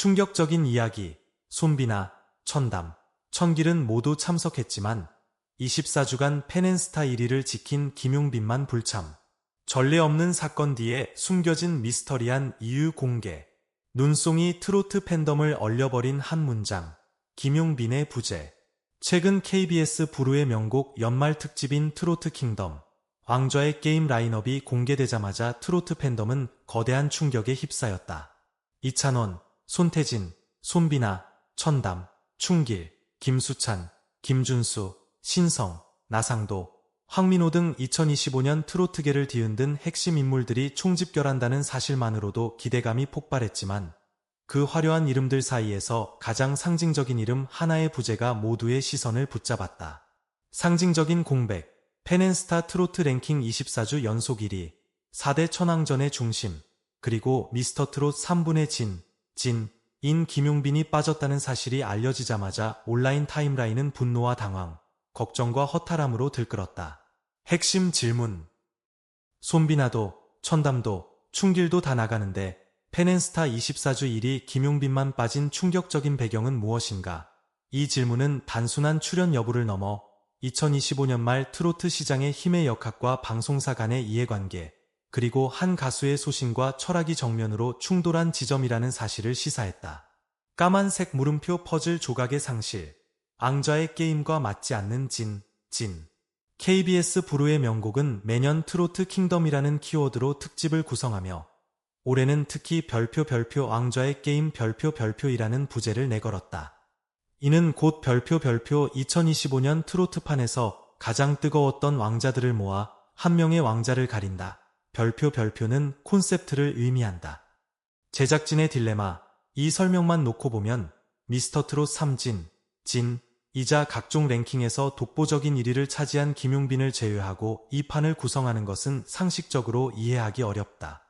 충격적인 이야기, 손비나, 천담, 천길은 모두 참석했지만 24주간 펜앤스타 1위를 지킨 김용빈만 불참. 전례 없는 사건 뒤에 숨겨진 미스터리한 이유 공개. 눈송이 트로트 팬덤을 얼려버린 한 문장. 김용빈의 부재. 최근 KBS 부르의 명곡 연말 특집인 트로트 킹덤. 왕좌의 게임 라인업이 공개되자마자 트로트 팬덤은 거대한 충격에 휩싸였다. 이찬원, 손태진, 손비나, 천담, 충길, 김수찬, 김준수, 신성, 나상도, 황민호 등 2025년 트로트계를 뒤흔든 핵심 인물들이 총집결한다는 사실만으로도 기대감이 폭발했지만 그 화려한 이름들 사이에서 가장 상징적인 이름 하나의 부재가 모두의 시선을 붙잡았다. 상징적인 공백, 펜앤스타 트로트 랭킹 24주 연속 1위, 4대 천왕전의 중심, 그리고 미스터 트롯 3분의 진, 진, 인 김용빈이 빠졌다는 사실이 알려지자마자 온라인 타임라인은 분노와 당황, 걱정과 허탈함으로 들끓었다. 핵심 질문. 손비나도, 천담도, 충길도 다 나가는데 펜앤스타 24주 1위 김용빈만 빠진 충격적인 배경은 무엇인가? 이 질문은 단순한 출연 여부를 넘어 2025년 말 트로트 시장의 힘의 역학과 방송사 간의 이해관계, 그리고 한 가수의 소신과 철학이 정면으로 충돌한 지점이라는 사실을 시사했다. 까만색 물음표 퍼즐 조각의 상실, 앙자의 게임과 맞지 않는 진, 진. KBS 부르의 명곡은 매년 트로트 킹덤이라는 키워드로 특집을 구성하며 올해는 특히 별표 별표 앙좌의 게임 별표 별표이라는 부제를 내걸었다. 이는 곧 별표 별표 2025년 트로트판에서 가장 뜨거웠던 왕자들을 모아 한 명의 왕자를 가린다. 별표 별표는 콘셉트를 의미한다. 제작진의 딜레마, 이 설명만 놓고 보면 미스터 트롯 3진, 진, 이자 각종 랭킹에서 독보적인 1위를 차지한 김용빈을 제외하고 이 판을 구성하는 것은 상식적으로 이해하기 어렵다.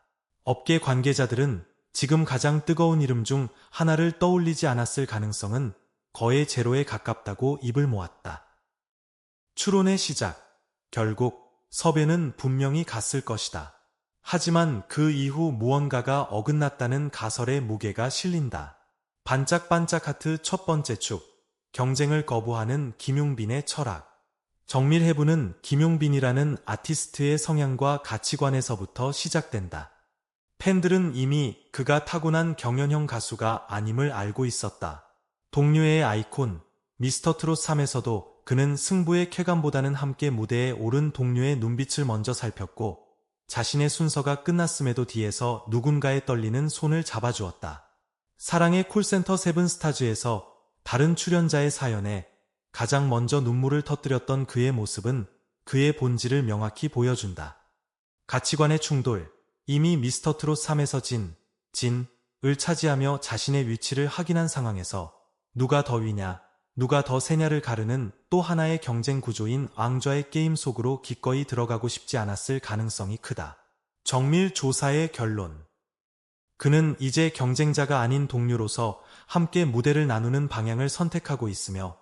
업계 관계자들은 지금 가장 뜨거운 이름 중 하나를 떠올리지 않았을 가능성은 거의 제로에 가깝다고 입을 모았다. 추론의 시작. 결국 섭외는 분명히 갔을 것이다. 하지만 그 이후 무언가가 어긋났다는 가설의 무게가 실린다. 반짝반짝 하트 첫 번째 축. 경쟁을 거부하는 김용빈의 철학. 정밀해부는 김용빈이라는 아티스트의 성향과 가치관에서부터 시작된다. 팬들은 이미 그가 타고난 경연형 가수가 아님을 알고 있었다. 동료의 아이콘, 미스터 트롯 3에서도 그는 승부의 쾌감보다는 함께 무대에 오른 동료의 눈빛을 먼저 살폈고 자신의 순서가 끝났음에도 뒤에서 누군가의 떨리는 손을 잡아주었다. 사랑의 콜센터 세븐스타즈에서 다른 출연자의 사연에 가장 먼저 눈물을 터뜨렸던 그의 모습은 그의 본질을 명확히 보여준다. 가치관의 충돌, 이미 미스터 트롯 3에서 진, 진을 차지하며 자신의 위치를 확인한 상황에서 누가 더 위냐, 누가 더 세냐를 가르는 또 하나의 경쟁 구조인 왕좌의 게임 속으로 기꺼이 들어가고 싶지 않았을 가능성이 크다. 정밀 조사의 결론. 그는 이제 경쟁자가 아닌 동료로서 함께 무대를 나누는 방향을 선택하고 있으며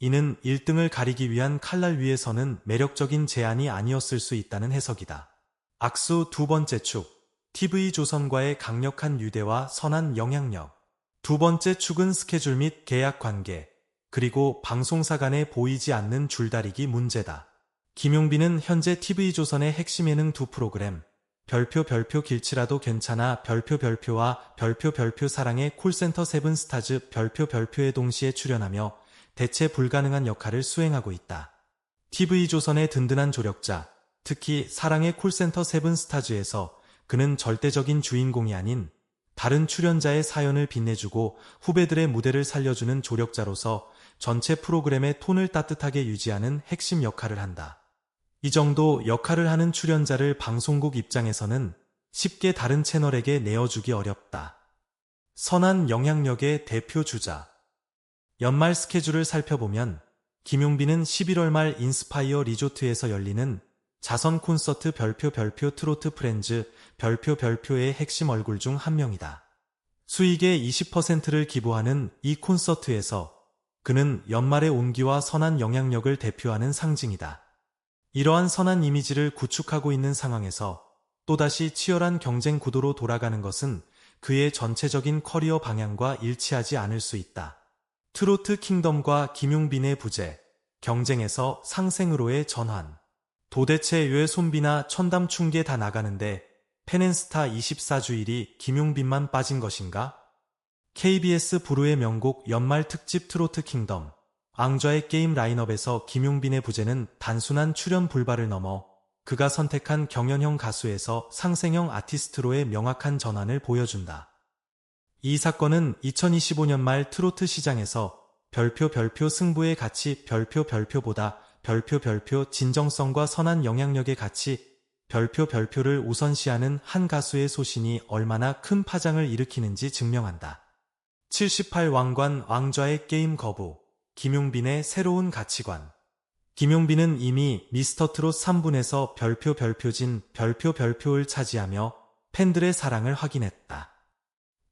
이는 1등을 가리기 위한 칼날 위에서는 매력적인 제안이 아니었을 수 있다는 해석이다. 악수 두 번째 축. TV조선과의 강력한 유대와 선한 영향력. 두 번째 축은 스케줄 및 계약 관계. 그리고 방송사 간에 보이지 않는 줄다리기 문제다. 김용빈은 현재 TV조선의 핵심 예능 두 프로그램 별표 별표 길치라도 괜찮아 별표 별표와 별표 별표 사랑의 콜센터 세븐스타즈 별표 별표에 동시에 출연하며 대체 불가능한 역할을 수행하고 있다. TV조선의 든든한 조력자, 특히 사랑의 콜센터 세븐스타즈에서 그는 절대적인 주인공이 아닌 다른 출연자의 사연을 빛내주고 후배들의 무대를 살려주는 조력자로서 전체 프로그램의 톤을 따뜻하게 유지하는 핵심 역할을 한다. 이 정도 역할을 하는 출연자를 방송국 입장에서는 쉽게 다른 채널에게 내어주기 어렵다. 선한 영향력의 대표 주자. 연말 스케줄을 살펴보면 김용빈은 11월 말 인스파이어 리조트에서 열리는 자선 콘서트 별표 별표 트로트 프렌즈 별표 별표의 핵심 얼굴 중 한 명이다. 수익의 20%를 기부하는 이 콘서트에서 그는 연말의 온기와 선한 영향력을 대표하는 상징이다. 이러한 선한 이미지를 구축하고 있는 상황에서 또다시 치열한 경쟁 구도로 돌아가는 것은 그의 전체적인 커리어 방향과 일치하지 않을 수 있다. 트로트 킹덤과 김용빈의 부재, 경쟁에서 상생으로의 전환. 도대체 왜 손비나 천담 충계 다 나가는데 페넨스타 24주일이 김용빈만 빠진 것인가? KBS 부르의 명곡 연말 특집 트로트 킹덤. 앙좌의 게임 라인업에서 김용빈의 부재는 단순한 출연 불발을 넘어 그가 선택한 경연형 가수에서 상생형 아티스트로의 명확한 전환을 보여준다. 이 사건은 2025년 말 트로트 시장에서 별표 별표 승부의 가치 별표 별표보다 별표 별표 진정성과 선한 영향력의 가치 별표 별표를 우선시하는 한 가수의 소신이 얼마나 큰 파장을 일으키는지 증명한다. 78왕관 왕좌의 게임 거부 김용빈의 새로운 가치관 김용빈은 이미 미스터트롯 3분에서 별표 별표진 별표 별표를 차지하며 팬들의 사랑을 확인했다.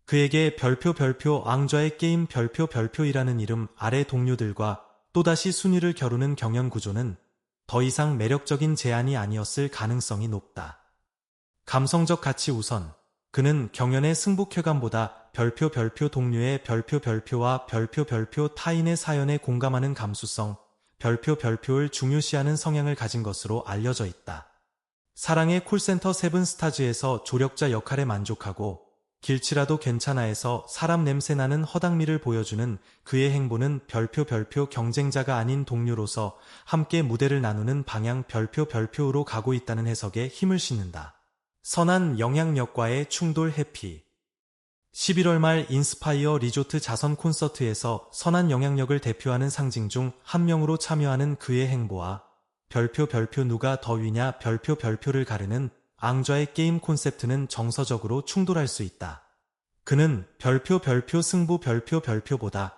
그에게 별표 별표 앙좌의 게임 별표 별표이라는 이름 아래 동료들과 또다시 순위를 겨루는 경연 구조는 더 이상 매력적인 제안이 아니었을 가능성이 높다. 감성적 가치 우선 그는 경연의 승부쾌감보다 별표 별표 동료의 별표 별표와 별표 별표 타인의 사연에 공감하는 감수성, 별표 별표를 중요시하는 성향을 가진 것으로 알려져 있다. 사랑의 콜센터 세븐스타즈에서 조력자 역할에 만족하고 길치라도 괜찮아에서 사람 냄새나는 허당미를 보여주는 그의 행보는 별표 별표 경쟁자가 아닌 동료로서 함께 무대를 나누는 방향 별표 별표로 가고 있다는 해석에 힘을 싣는다. 선한 영향력과의 충돌 해피 11월 말 인스파이어 리조트 자선 콘서트에서 선한 영향력을 대표하는 상징 중 한 명으로 참여하는 그의 행보와 별표 별표 누가 더 위냐 별표 별표를 가르는 앙좌의 게임 콘셉트는 정서적으로 충돌할 수 있다. 그는 별표 별표 승부 별표 별표보다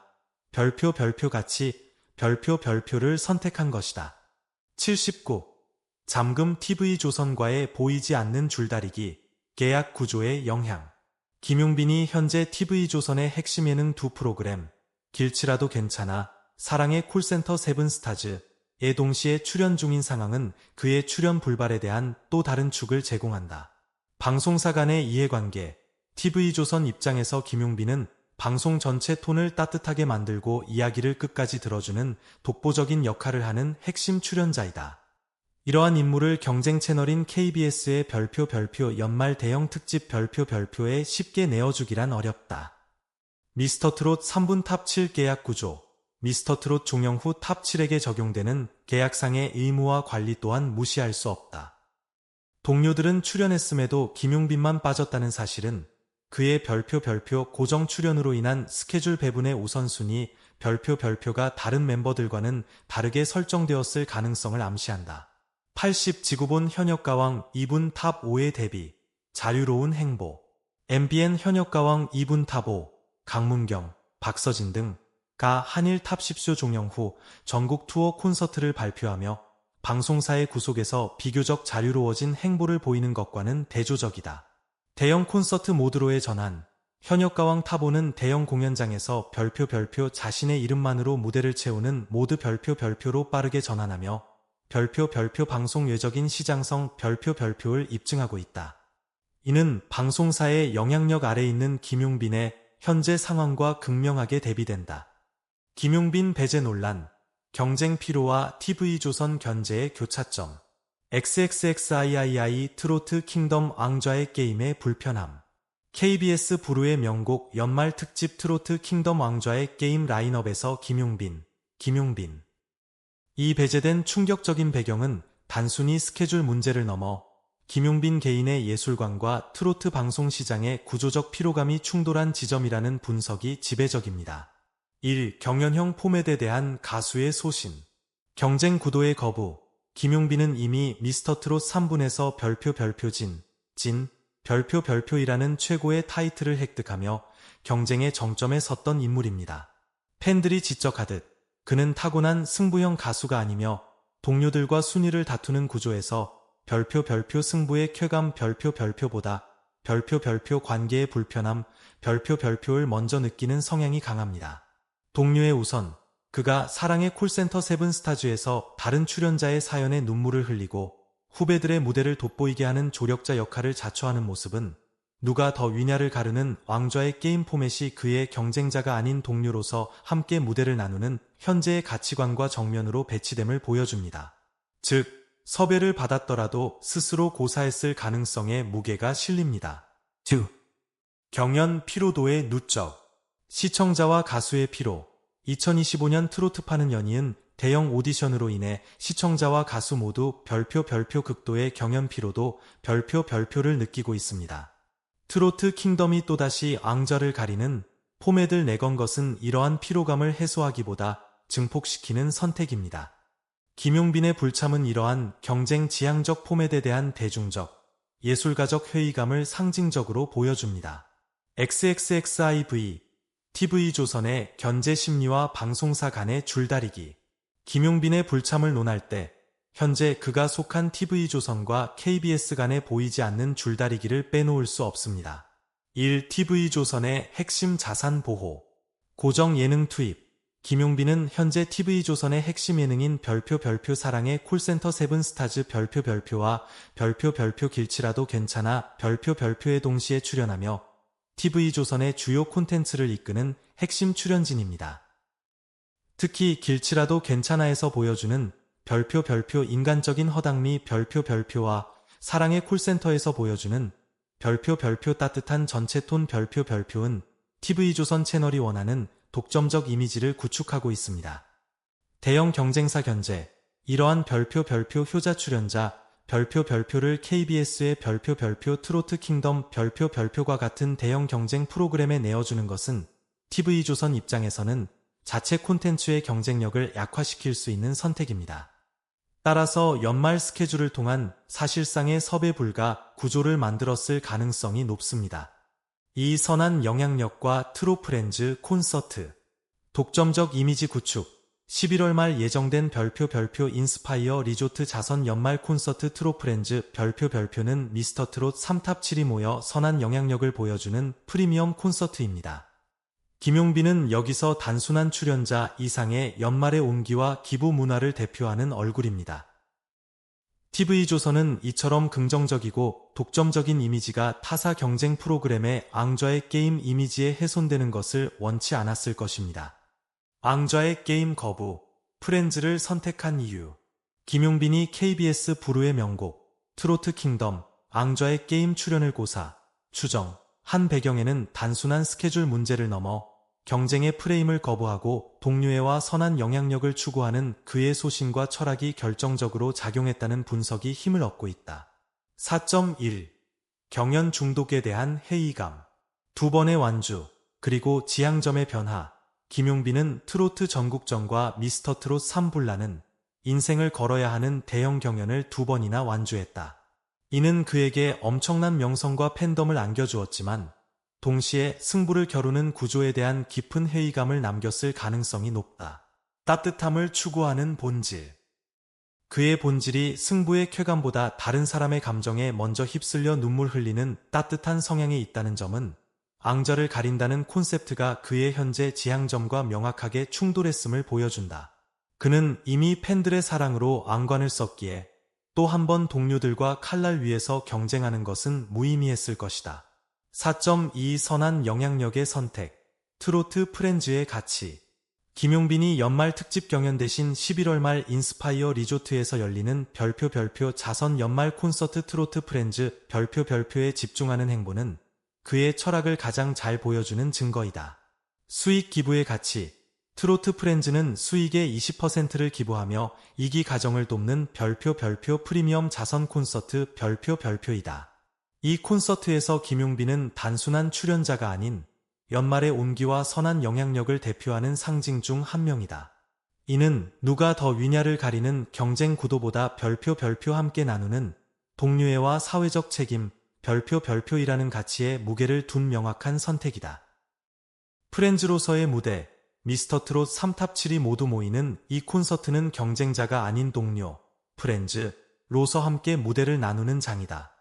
별표 별표 같이 별표 별표를 선택한 것이다. 79. 잠금 TV조선과의 보이지 않는 줄다리기, 계약 구조의 영향. 김용빈이 현재 TV조선의 핵심 예능 두 프로그램, 길치라도 괜찮아, 사랑의 콜센터 세븐스타즈 에 동시에 출연 중인 상황은 그의 출연 불발에 대한 또 다른 축을 제공한다. 방송사 간의 이해관계, TV조선 입장에서 김용빈은 방송 전체 톤을 따뜻하게 만들고 이야기를 끝까지 들어주는 독보적인 역할을 하는 핵심 출연자이다. 이러한 인물을 경쟁 채널인 KBS의 별표 별표 연말 대형 특집 별표 별표에 쉽게 내어주기란 어렵다. 미스터트롯 3분 탑 7 계약 구조 미스터트롯 종영 후 탑 7에게 적용되는 계약상의 의무와 관리 또한 무시할 수 없다. 동료들은 출연했음에도 김용빈만 빠졌다는 사실은 그의 별표 별표 고정 출연으로 인한 스케줄 배분의 우선순위 별표 별표가 다른 멤버들과는 다르게 설정되었을 가능성을 암시한다. 80 지구본 현역가왕 2분 탑 5의 대비 자유로운 행보 MBN 현역가왕 2분 탑 5, 강문경, 박서진 등 가 한일 탑 10쇼 종영 후 전국 투어 콘서트를 발표하며 방송사의 구속에서 비교적 자유로워진 행보를 보이는 것과는 대조적이다. 대형 콘서트 모드로의 전환 현역가왕 타보는 대형 공연장에서 별표 별표 자신의 이름만으로 무대를 채우는 모드 별표 별표로 빠르게 전환하며 별표 별표 방송 외적인 시장성 별표 별표를 입증하고 있다. 이는 방송사의 영향력 아래 있는 김용빈의 현재 상황과 극명하게 대비된다. 김용빈 배제 논란, 경쟁 피로와 TV조선 견제의 교차점, XXXIII 트로트 킹덤 왕좌의 게임의 불편함, KBS 부르의 명곡 연말 특집 트로트 킹덤 왕좌의 게임 라인업에서 김용빈, 김용빈 이 배제된 충격적인 배경은 단순히 스케줄 문제를 넘어 김용빈 개인의 예술관과 트로트 방송 시장의 구조적 피로감이 충돌한 지점이라는 분석이 지배적입니다. 1. 경연형 포맷에 대한 가수의 소신 경쟁 구도의 거부 김용빈은 이미 미스터트롯 3분에서 별표 별표진, 진, 별표 별표이라는 최고의 타이틀을 획득하며 경쟁의 정점에 섰던 인물입니다. 팬들이 지적하듯 그는 타고난 승부형 가수가 아니며 동료들과 순위를 다투는 구조에서 별표 별표 승부의 쾌감 별표 별표보다 별표 별표 관계의 불편함 별표 별표를 먼저 느끼는 성향이 강합니다. 동료의 우선 그가 사랑의 콜센터 세븐스타즈에서 다른 출연자의 사연에 눈물을 흘리고 후배들의 무대를 돋보이게 하는 조력자 역할을 자처하는 모습은 누가 더 위냐를 가르는 왕좌의 게임 포맷이 그의 경쟁자가 아닌 동료로서 함께 무대를 나누는 현재의 가치관과 정면으로 배치됨을 보여줍니다. 즉, 섭외를 받았더라도 스스로 고사했을 가능성에 무게가 실립니다. 2. 경연 피로도의 누적 시청자와 가수의 피로 2025년 트로트 파는 연이은 대형 오디션으로 인해 시청자와 가수 모두 별표 별표 극도의 경연 피로도 별표 별표를 느끼고 있습니다. 트로트 킹덤이 또다시 앙자를 가리는 포메들 내건 것은 이러한 피로감을 해소하기보다 증폭시키는 선택입니다. 김용빈의 불참은 이러한 경쟁 지향적 포맷에 대한 대중적, 예술가적 회의감을 상징적으로 보여줍니다. XXXIV, TV조선의 견제 심리와 방송사 간의 줄다리기. 김용빈의 불참을 논할 때 현재 그가 속한 TV조선과 KBS 간에 보이지 않는 줄다리기를 빼놓을 수 없습니다. 1. TV조선의 핵심 자산 보호 고정 예능 투입 김용빈은 현재 TV조선의 핵심 예능인 별표 별표 사랑의 콜센터 세븐스타즈 별표 별표와 별표 별표 길치라도 괜찮아 별표 별표에 동시에 출연하며 TV조선의 주요 콘텐츠를 이끄는 핵심 출연진입니다. 특히 길치라도 괜찮아에서 보여주는 별표 별표 인간적인 허당미 별표 별표와 사랑의 콜센터에서 보여주는 별표 별표 따뜻한 전체 톤 별표 별표은 TV조선 채널이 원하는 독점적 이미지를 구축하고 있습니다. 대형 경쟁사 견제, 이러한 별표 별표 효자 출연자, 별표 별표를 KBS의 별표 별표 트로트 킹덤 별표 별표과 같은 대형 경쟁 프로그램에 내어주는 것은 TV조선 입장에서는 자체 콘텐츠의 경쟁력을 약화시킬 수 있는 선택입니다. 따라서 연말 스케줄을 통한 사실상의 섭외 불가 구조를 만들었을 가능성이 높습니다. 이 선한 영향력과 트로프렌즈 콘서트 독점적 이미지 구축 11월 말 예정된 별표 별표 인스파이어 리조트 자선 연말 콘서트 트로프렌즈 별표 별표는 미스터 트롯 3탑 7이 모여 선한 영향력을 보여주는 프리미엄 콘서트입니다. 김용빈은 여기서 단순한 출연자 이상의 연말의 온기와 기부 문화를 대표하는 얼굴입니다. TV조선은 이처럼 긍정적이고 독점적인 이미지가 타사 경쟁 프로그램의 앙좌의 게임 이미지에 훼손되는 것을 원치 않았을 것입니다. 앙좌의 게임 거부, 프렌즈를 선택한 이유 김용빈이 KBS 부르의 명곡, 트로트 킹덤, 앙좌의 게임 출연을 고사, 추정, 한 배경에는 단순한 스케줄 문제를 넘어 경쟁의 프레임을 거부하고 동료애와 선한 영향력을 추구하는 그의 소신과 철학이 결정적으로 작용했다는 분석이 힘을 얻고 있다. 4.1 경연 중독에 대한 회의감 두 번의 완주 그리고 지향점의 변화 김용빈은 트로트 전국전과 미스터 트롯 3불라는 인생을 걸어야 하는 대형 경연을 두 번이나 완주했다. 이는 그에게 엄청난 명성과 팬덤을 안겨주었지만 동시에 승부를 겨루는 구조에 대한 깊은 회의감을 남겼을 가능성이 높다. 따뜻함을 추구하는 본질. 그의 본질이 승부의 쾌감보다 다른 사람의 감정에 먼저 휩쓸려 눈물 흘리는 따뜻한 성향에 있다는 점은 앙자를 가린다는 콘셉트가 그의 현재 지향점과 명확하게 충돌했음을 보여준다. 그는 이미 팬들의 사랑으로 앙관을 썼기에 또 한 번 동료들과 칼날 위에서 경쟁하는 것은 무의미했을 것이다. 4.2 선한 영향력의 선택, 트로트 프렌즈의 가치. 김용빈이 연말 특집 경연 대신 11월 말 인스파이어 리조트에서 열리는 별표 별표 자선 연말 콘서트 트로트 프렌즈 별표 별표에 집중하는 행보는 그의 철학을 가장 잘 보여주는 증거이다. 수익 기부의 가치. 트로트 프렌즈는 수익의 20%를 기부하며 이기 가정을 돕는 별표 별표 프리미엄 자선 콘서트 별표 별표이다. 이 콘서트에서 김용빈은 단순한 출연자가 아닌 연말의 온기와 선한 영향력을 대표하는 상징 중 한 명이다. 이는 누가 더 위냐를 가리는 경쟁 구도보다 별표 별표 함께 나누는 동료애와 사회적 책임, 별표 별표이라는 가치에 무게를 둔 명확한 선택이다. 프렌즈로서의 무대, 미스터 트롯 3탑 7이 모두 모이는 이 콘서트는 경쟁자가 아닌 동료, 프렌즈, 로서 함께 무대를 나누는 장이다.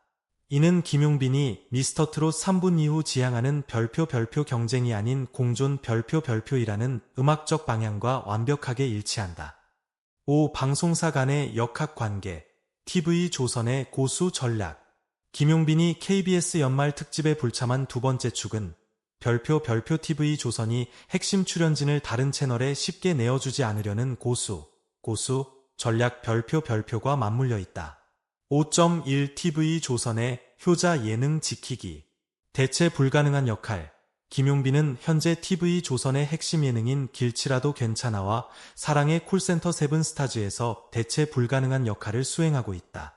이는 김용빈이 미스터 트롯 3분 이후 지향하는 별표 별표 경쟁이 아닌 공존 별표 별표이라는 음악적 방향과 완벽하게 일치한다. 5. 방송사 간의 역학관계 TV 조선의 고수 전략 김용빈이 KBS 연말 특집에 불참한 두 번째 축은 별표 별표 TV 조선이 핵심 출연진을 다른 채널에 쉽게 내어주지 않으려는 고수, 고수, 전략 별표 별표가 맞물려 있다. 5.1 TV 조선의 효자 예능 지키기. 대체 불가능한 역할. 김용빈은 현재 TV 조선의 핵심 예능인 길치라도 괜찮아와 사랑의 콜센터 세븐스타즈에서 대체 불가능한 역할을 수행하고 있다.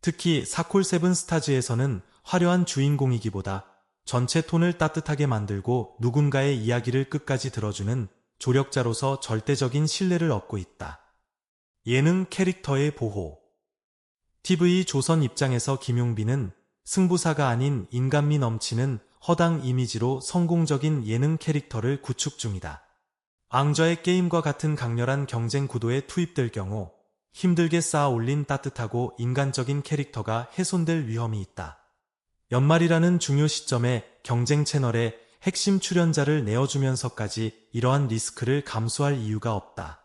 특히 사콜 세븐스타즈에서는 화려한 주인공이기보다 전체 톤을 따뜻하게 만들고 누군가의 이야기를 끝까지 들어주는 조력자로서 절대적인 신뢰를 얻고 있다. 예능 캐릭터의 보호 TV 조선 입장에서 김용빈은 승부사가 아닌 인간미 넘치는 허당 이미지로 성공적인 예능 캐릭터를 구축 중이다. 앙저의 게임과 같은 강렬한 경쟁 구도에 투입될 경우 힘들게 쌓아 올린 따뜻하고 인간적인 캐릭터가 훼손될 위험이 있다. 연말이라는 중요 시점에 경쟁 채널에 핵심 출연자를 내어주면서까지 이러한 리스크를 감수할 이유가 없다.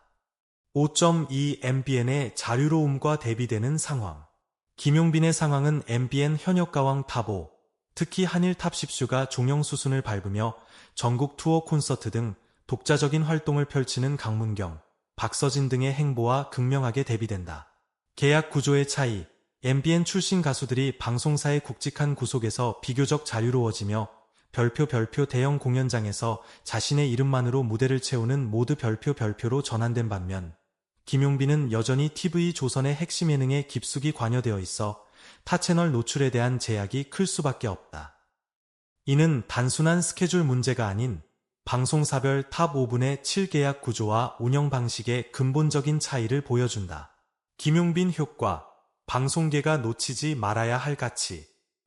5.2 MBN의 자유로움과 대비되는 상황. 김용빈의 상황은 MBN 현역 가왕 타보, 특히 한일 탑10슈가 종영 수순을 밟으며 전국 투어 콘서트 등 독자적인 활동을 펼치는 강문경, 박서진 등의 행보와 극명하게 대비된다. 계약 구조의 차이, MBN 출신 가수들이 방송사의 굵직한 구속에서 비교적 자유로워지며 별표 별표 대형 공연장에서 자신의 이름만으로 무대를 채우는 모두 별표 별표로 전환된 반면 김용빈은 여전히 TV 조선의 핵심 예능에 깊숙이 관여되어 있어 타 채널 노출에 대한 제약이 클 수밖에 없다. 이는 단순한 스케줄 문제가 아닌 방송사별 탑 5분의 7계약 구조와 운영 방식의 근본적인 차이를 보여준다. 김용빈 효과, 방송계가 놓치지 말아야 할 가치.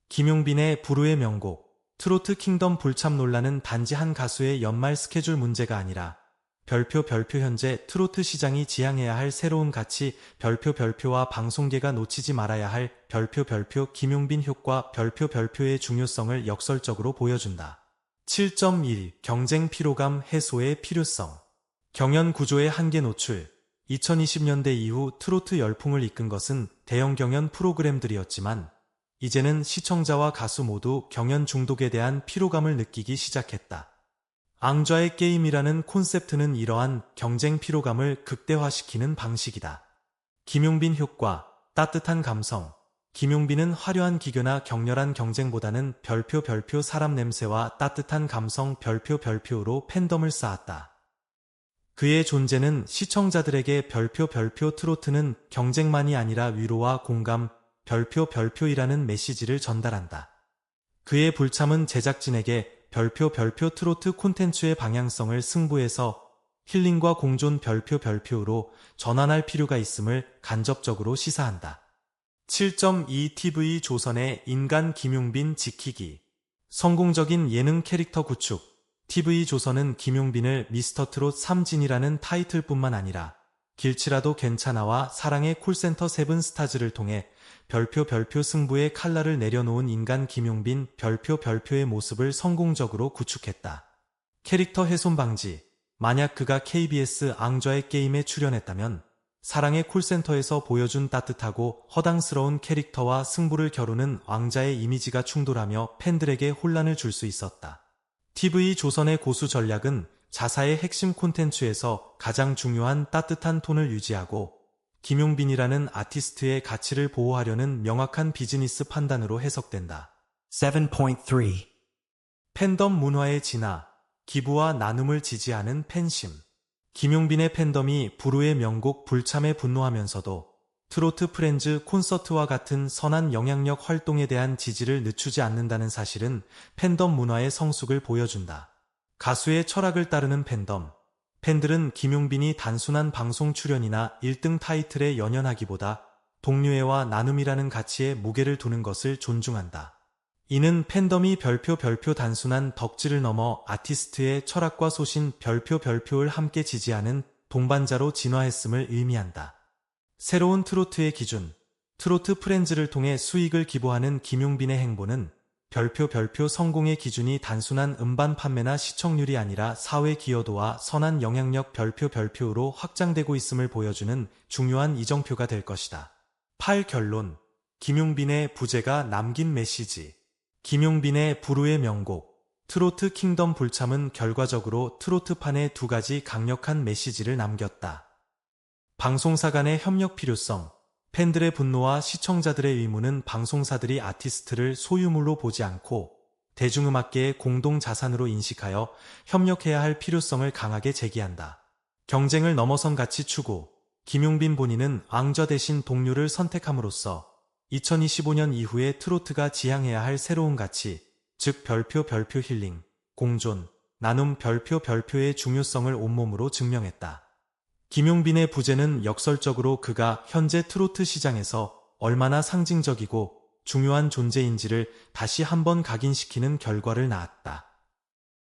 김용빈의 불후의 명곡, 트로트 킹덤 불참 논란은 단지 한 가수의 연말 스케줄 문제가 아니라 별표 별표 현재 트로트 시장이 지향해야 할 새로운 가치 별표 별표와 방송계가 놓치지 말아야 할 별표 별표 김용빈 효과 별표 별표의 중요성을 역설적으로 보여준다. 7.1 경쟁 피로감 해소의 필요성 경연 구조의 한계 노출 2020년대 이후 트로트 열풍을 이끈 것은 대형 경연 프로그램들이었지만 이제는 시청자와 가수 모두 경연 중독에 대한 피로감을 느끼기 시작했다. 앙좌의 게임이라는 콘셉트는 이러한 경쟁 피로감을 극대화시키는 방식이다. 김용빈 효과, 따뜻한 감성. 김용빈은 화려한 기교나 격렬한 경쟁보다는 별표 별표 사람 냄새와 따뜻한 감성 별표 별표로 팬덤을 쌓았다. 그의 존재는 시청자들에게 별표 별표 트로트는 경쟁만이 아니라 위로와 공감, 별표 별표이라는 메시지를 전달한다. 그의 불참은 제작진에게 별표 별표 트로트 콘텐츠의 방향성을 승부해서 힐링과 공존 별표 별표로 전환할 필요가 있음을 간접적으로 시사한다. 7.2 TV 조선의 인간 김용빈 지키기 성공적인 예능 캐릭터 구축 TV 조선은 김용빈을 미스터 트롯 3진이라는 타이틀뿐만 아니라 길치라도 괜찮아와 사랑의 콜센터 세븐 스타즈를 통해 별표 별표 승부의 칼날을 내려놓은 인간 김용빈 별표 별표의 모습을 성공적으로 구축했다. 캐릭터 훼손 방지. 만약 그가 KBS 앙좌의 게임에 출연했다면 사랑의 콜센터에서 보여준 따뜻하고 허당스러운 캐릭터와 승부를 겨루는 왕자의 이미지가 충돌하며 팬들에게 혼란을 줄 수 있었다. TV 조선의 고수 전략은 자사의 핵심 콘텐츠에서 가장 중요한 따뜻한 톤을 유지하고 김용빈이라는 아티스트의 가치를 보호하려는 명확한 비즈니스 판단으로 해석된다. 7.3 팬덤 문화의 진화, 기부와 나눔을 지지하는 팬심. 김용빈의 팬덤이 부르의 명곡 불참에 분노하면서도 트로트 프렌즈 콘서트와 같은 선한 영향력 활동에 대한 지지를 늦추지 않는다는 사실은 팬덤 문화의 성숙을 보여준다. 가수의 철학을 따르는 팬덤, 팬들은 김용빈이 단순한 방송 출연이나 1등 타이틀에 연연하기보다 동료애와 나눔이라는 가치에 무게를 두는 것을 존중한다. 이는 팬덤이 별표 별표 단순한 덕질을 넘어 아티스트의 철학과 소신 별표 별표를 함께 지지하는 동반자로 진화했음을 의미한다. 새로운 트로트의 기준, 트로트 프렌즈를 통해 수익을 기부하는 김용빈의 행보는 별표 별표 성공의 기준이 단순한 음반 판매나 시청률이 아니라 사회 기여도와 선한 영향력 별표 별표로 확장되고 있음을 보여주는 중요한 이정표가 될 것이다. 8. 결론 김용빈의 부재가 남긴 메시지. 김용빈의 부르의 명곡 트로트 킹덤 불참은 결과적으로 트로트판에 두 가지 강력한 메시지를 남겼다. 방송사 간의 협력 필요성, 팬들의 분노와 시청자들의 의무는 방송사들이 아티스트를 소유물로 보지 않고 대중음악계의 공동 자산으로 인식하여 협력해야 할 필요성을 강하게 제기한다. 경쟁을 넘어선 가치 추구, 김용빈 본인은 왕좌 대신 동료를 선택함으로써 2025년 이후에 트로트가 지향해야 할 새로운 가치, 즉 별표 별표 힐링, 공존, 나눔 별표 별표의 중요성을 온몸으로 증명했다. 김용빈의 부재는 역설적으로 그가 현재 트로트 시장에서 얼마나 상징적이고 중요한 존재인지를 다시 한번 각인시키는 결과를 낳았다.